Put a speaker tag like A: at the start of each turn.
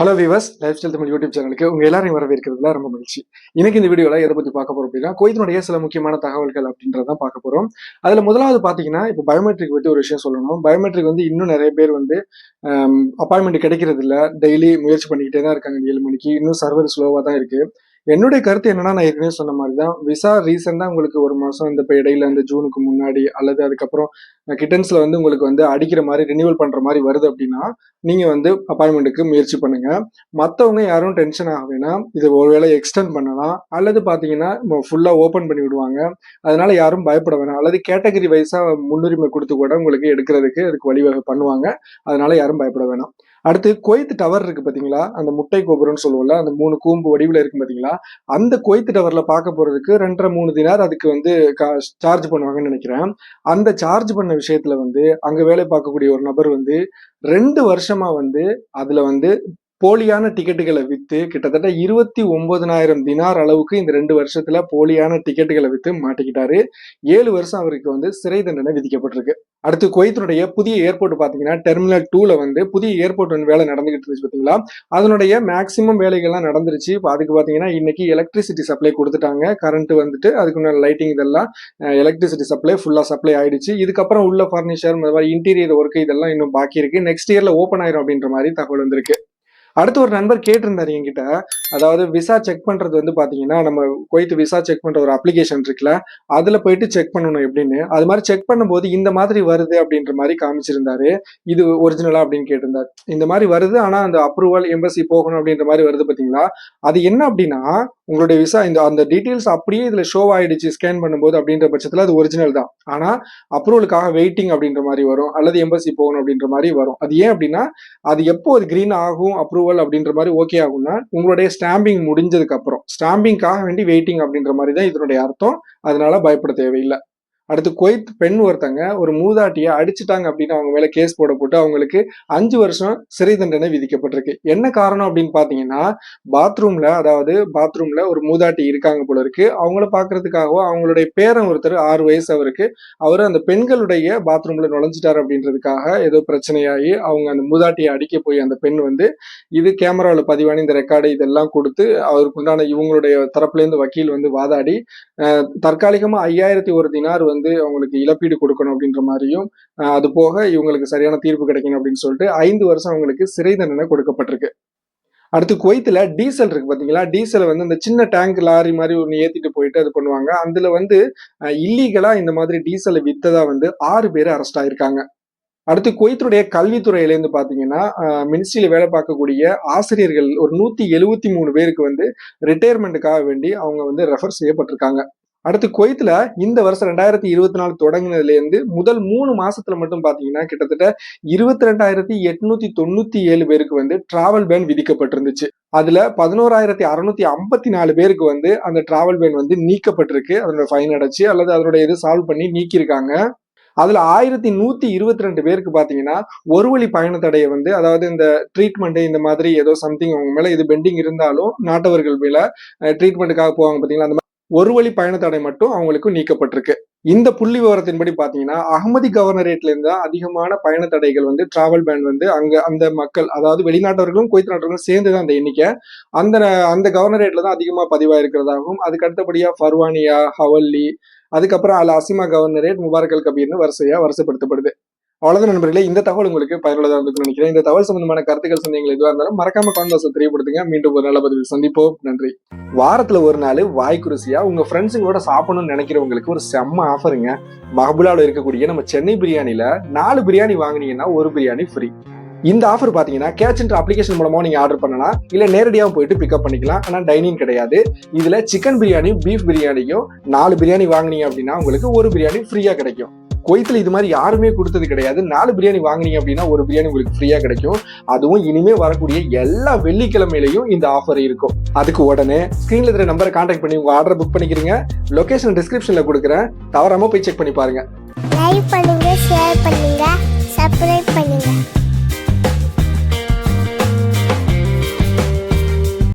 A: Hello viewers lifestyle Tamil YouTube சேனலுக்கு உங்க எல்லாரையும் வரவேற்கிறதுல ரொம்ப மகிழ்ச்சி. இன்னைக்கு இந்த வீடியோல எதை பத்தி பார்க்க போறோம் அப்படின்னா கோயத்தினுடைய சில முக்கியமான தகவல்கள் அப்படின்றதான் பார்க்க போறோம். அதுல முதலாவது பாத்தீங்கன்னா இப்போ பயோமெட்ரிக் பத்தி ஒரு விஷயம் சொல்லணும்? பயோமெட்ரிக் வந்து இன்னும் நிறைய பேர் வந்து அப்பாயின்மெண்ட் கிடைக்கிறது இல்ல டெய்லி முயற்சி பண்ணிக்கிட்டே தான் இருக்காங்க. ஏழு மணிக்கு இன்னும் சர்வர் ஸ்லோவா தான் இருக்கு. என்னுடைய கருத்து என்னன்னா நான் ஏற்கனவே சொன்ன மாதிரி தான் விசா ரீசெண்டாக உங்களுக்கு ஒரு மாதம் இந்த இப்போ இடையில இந்த ஜூனுக்கு முன்னாடி அல்லது அதுக்கப்புறம் கிட்டன்ஸில் வந்து உங்களுக்கு வந்து அடிக்கிற மாதிரி ரினியூவல் பண்ணுற மாதிரி வருது அப்படின்னா நீங்கள் வந்து அப்பாயின்மெண்ட்டுக்கு முயற்சி பண்ணுங்க. மற்றவங்க யாரும் டென்ஷன் ஆக வேணாம் இது ஒருவேளை எக்ஸ்டெண்ட் பண்ணலாம். அல்லது பார்த்தீங்கன்னா ஃபுல்லாக ஓப்பன் பண்ணி விடுவாங்க. அதனால யாரும் பயப்பட வேணாம். அல்லது கேட்டகரி வைஸாக முன்னுரிமை கொடுத்து கூட உங்களுக்கு எடுக்கிறதுக்கு அதுக்கு வழிவகை பண்ணுவாங்க. அதனால யாரும் பயப்பட வேணாம். அடுத்து கொய்த்து டவர் இருக்கு பாத்தீங்களா? அந்த முட்டை கோபுரம்னு சொல்லுவோம்ல அந்த மூணு கூம்பு வடிவில் இருக்கு பாத்தீங்களா? அந்த கொய்த்து டவர்ல பார்க்க போறதுக்கு ரெண்டரை மூணு தினார் அதுக்கு வந்து சார்ஜ் பண்ணுவாங்கன்னு நினைக்கிறேன். அந்த சார்ஜ் பண்ண விஷயத்துல வந்து அங்க வேலை பார்க்கக்கூடிய ஒரு நபர் வந்து ரெண்டு வருஷமா வந்து அதுல வந்து போலியான டிக்கெட்டுகளை வித்து கிட்டத்தட்ட இருபத்தி ஒன்பதனாயிரம் தினார் அளவுக்கு இந்த ரெண்டு வருஷத்துல போலியான டிக்கெட்டுகளை வித்து மாட்டிக்கிட்டாரு. ஏழு வருஷம் அவருக்கு வந்து சிறை தண்டனை விதிக்கப்பட்டிருக்கு. அடுத்து குவைத்தினுடைய புதிய ஏர்போர்ட் பார்த்தீங்கன்னா டெர்மினல் டூல வந்து புதிய ஏர்போர்ட் வந்து வேலை நடந்துகிட்டு இருந்துச்சு பார்த்தீங்களா? அதனுடைய மேக்சிமம் வேலைகள்லாம் நடந்துருச்சு. இப்போ அதுக்கு பார்த்தீங்கன்னா இன்னைக்கு எலக்ட்ரிசிட்டி சப்ளை கொடுத்துட்டாங்க. கரண்ட் வந்துட்டு அதுக்கு லைட்டிங் இதெல்லாம் எலக்ட்ரிசிட்டி சப்ளை ஃபுல்லாக சப்ளை ஆயிடுச்சு. இதுக்கப்புறம் உள்ள ஃபர்னிச்சர் இந்த மாதிரி இன்டீரியர் ஒர்க் இதெல்லாம் இன்னும் பாக்கி இருக்கு. நெக்ஸ்ட் இயர்ல ஓப்பன் ஆயிரும் அப்படின்ற மாதிரி தகவல் வந்திருக்கு. அடுத்து ஒரு நண்பர் கேட்டிருந்தாரு என்கிட்ட. அதாவது விசா செக் பண்றது வந்து பாத்தீங்கன்னா நம்ம குவைத்து விசா செக் பண்ற ஒரு அப்ளிகேஷன் இருக்குல்ல அதுல போயிட்டு செக் பண்ணணும் எப்படின்னு. அது மாதிரி செக் பண்ணும்போது இந்த மாதிரி வருது அப்படின்ற மாதிரி காமிச்சிருந்தாரு. இது ஒரிஜினலா அப்படின்னு கேட்டிருந்தாரு. இந்த மாதிரி வருது ஆனா அந்த அப்ரூவல் எம்பசி போகணும் அப்படின்ற மாதிரி வருது பாத்தீங்களா? அது என்ன அப்படின்னா உங்களுடைய விசா இந்த அந்த டீட்டெயில்ஸ் அப்படியே இதுல ஷோ ஆயிடுச்சு ஸ்கேன் பண்ணும்போது அப்படின்ற பட்சத்துல அது ஒரிஜினல் தான். ஆனா அப்ரூவலுக்காக வெயிட்டிங் அப்படின்ற மாதிரி வரும் அல்லது எம்பசி போகணும் அப்படின்ற மாதிரி வரும். அது ஏன் அப்படின்னா அது எப்போ அது கிரீன் ஆகும் அப்ரூவல் அப்படின்ற மாதிரி ஓகே ஆகும்னா உங்களுடைய ஸ்டாம்பிங் முடிஞ்சதுக்கு அப்புறம். ஸ்டாம்பிங்காக வேண்டி வெயிட்டிங் அப்படின்ற மாதிரி தான் இதனுடைய அர்த்தம். அதனால பயப்பட தேவையில்லை. அடுத்து குவைத் பெண் ஒருத்தங்க ஒரு மூதாட்டியை அடிச்சுட்டாங்க அப்படின்னு அவங்க மேல கேஸ் போட போட்டு அவங்களுக்கு அஞ்சு வருஷம் சிறை தண்டனை விதிக்கப்பட்டிருக்கு. என்ன காரணம் அப்படின்னு பாத்தீங்கன்னா பாத்ரூம்ல அதாவது பாத்ரூம்ல ஒரு மூதாட்டி இருக்காங்க போல இருக்கு. அவங்கள பாக்குறதுக்காகவோ அவங்களுடைய பேரன் ஒருத்தர் ஆறு வயசு அவருக்கு அவர் அந்த பெண்களுடைய பாத்ரூம்ல நுழைஞ்சிட்டார் அப்படின்றதுக்காக ஏதோ பிரச்சனையாகி அவங்க அந்த மூதாட்டியை அடிக்க போய் அந்த பெண் வந்து இது கேமராவில் பதிவான இந்த ரெக்கார்டு இதெல்லாம் கொடுத்து அவருக்குண்டான இவங்களுடைய தரப்புல இருந்து வக்கீல் வந்து வாதாடி தற்காலிகமா ஐயாயிரத்தி ஒரு தினார் வந்து வந்து அவங்களுக்கு இழப்பீடு கொடுக்கணும் அப்படின்ற மாதிரியும் அது போக இவங்களுக்கு சரியான தீர்ப்பு கிடைக்கணும் அப்படின்னு சொல்லிட்டு ஐந்து வருஷம் அவங்களுக்கு சிறை தண்டனை கொடுக்கப்பட்டிருக்கு. அடுத்து குவைத்தில் டீசல் இருக்கு பார்த்தீங்களா டீசலை வந்து அந்த சின்ன டேங்க் லாரி மாதிரி ஒன்று ஏற்றிட்டு போயிட்டு அது பண்ணுவாங்க. அதில் வந்து இல்லீகலாக இந்த மாதிரி டீசலை விற்றதா வந்து ஆறு பேர் அரெஸ்ட் ஆயிருக்காங்க. அடுத்து குவைத்துடைய கல்வித்துறையிலேருந்து பார்த்தீங்கன்னா மினிஸ்ட்ரியில் வேலை பார்க்கக்கூடிய ஆசிரியர்கள் ஒரு நூற்றி எழுவத்தி மூணு பேருக்கு வந்து ரிட்டையர்மெண்ட்டுக்காக வேண்டி அவங்க வந்து ரெஃபர் செய்யப்பட்டிருக்காங்க. அடுத்து குவைத்தில் இந்த வருஷம் ரெண்டாயிரத்தி இருபத்தி நாலு தொடங்கினதுலேருந்து முதல் மூணு மாசத்துல மட்டும் பார்த்தீங்கன்னா கிட்டத்தட்ட இருபத்தி ரெண்டாயிரத்தி எட்நூத்தி தொண்ணூத்தி ஏழு பேருக்கு வந்து டிராவல் பேன் விதிக்கப்பட்டிருந்துச்சு. அதுல பதினோராயிரத்தி அறுநூத்தி ஐம்பத்தி நாலு பேருக்கு வந்து அந்த டிராவல் பேன் வந்து நீக்கப்பட்டிருக்கு. அதோட ஃபைன் அடைச்சு அல்லது அதனுடைய இது சால்வ் பண்ணி நீக்கியிருக்காங்க. அதுல ஆயிரத்தி நூத்தி இருபத்தி ரெண்டு பேருக்கு பாத்தீங்கன்னா ஒரு வழி பயண தடையை வந்து அதாவது இந்த ட்ரீட்மெண்ட் இந்த மாதிரி ஏதோ சம்திங் அவங்க மேல இது பெண்டிங் இருந்தாலும் நாட்டவர்கள் மேல ட்ரீட்மெண்ட்டுக்காக போவாங்க பாத்தீங்களா? அந்த ஒரு வழி பயண தடை மட்டும் அவங்களுக்கு நீக்கப்பட்டிருக்கு. இந்த புள்ளி விவரத்தின்படி பாத்தீங்கன்னா அகமதி கவர்னரேட்ல இருந்து அதிகமான பயண தடைகள் வந்து டிராவல் பேன் வந்து அங்க அந்த மக்கள் அதாவது வெளிநாட்டவர்களும் குவைத் நாட்டவர்களும் சேர்ந்துதான் அந்த எண்ணிக்கை. அந்த அந்த கவர்னரேட்ல தான் அதிகமா பதிவாயிருக்கிறதாகவும் அதுக்கு அடுத்தபடியா ஃபர்வானியா ஹவல்லி அதுக்கப்புறம் அல் அசிமா கவர்னரேட் முபாரக்கல் கபீர்னு வரிசையா வரிசைப்படுத்தப்படுது. அவ்வளவு நண்பர்களே. இந்த தகவல் உங்களுக்கு பயனுள்ளதாக இருந்துக்கணும்னு நினைக்கிறேன். இந்த தகவல் சம்பந்தமான கருத்துக்கள் சொன்னீங்க எதுவாக இருந்தாலும் மறக்காம கான்வர்ஸ் தெரியப்படுத்துங்க. மீண்டும் ஒரு நல்ல பதிவில் சந்திப்போம். நன்றி. வாரத்துல ஒரு நாள் வாய்க்குருசியா உங்க ஃப்ரெண்ட்ஸுங்களோட சாப்பிடணும்னு நினைக்கிறவங்களுக்கு ஒரு செம்ம ஆஃபருங்க மஹபுலாவில் இருக்கக்கூடிய நம்ம சென்னை பிரியாணியில நாலு பிரியாணி வாங்கினீங்கன்னா ஒரு பிரியாணி ஃப்ரீ இந்த ஆஃபர் பார்த்தீங்கன்னா கேட்ச்ன்ற அப்ளிகேஷன் மூலமாக நீங்கள் ஆர்டர் பண்ணலாம். இல்லை நேரடியாக போயிட்டு பிக்கப் பண்ணிக்கலாம். ஆனால் டைனிங் கிடையாது. இதில் சிக்கன் பிரியாணியும் பீஃப் பிரியாணியும் நாலு பிரியாணி வாங்கினீங்க அப்படின்னா உங்களுக்கு ஒரு பிரியாணி ஃப்ரீயாக கிடைக்கும். குவைத்தில் இது மாதிரி யாருமே கொடுத்தது கிடையாது. நாலு பிரியாணி வாங்கினீங்க அப்படின்னா ஒரு பிரியாணி உங்களுக்கு ஃப்ரீயா கிடைக்கும். அதுவும் இனிமே வரக்கூடிய எல்லா வெள்ளிக்கிழமையிலையும் இந்த ஆஃபர் இருக்கும். அதுக்கு உடனே ஸ்கிரீன்ல இருக்கிற நம்பரை கான்டாக்ட் பண்ணி உங்க ஆர்டர் புக் பண்ணிக்கிறீங்க. லொகேஷன் டிஸ்கிரிப்ஷன்ல கொடுக்குறேன். தவறாம போய் செக் பண்ணி பாருங்க.
B: லைக் பண்ணுங்க ஷேர் பண்ணுங்க சப்ஸ்கிரைப் பண்ணுங்க.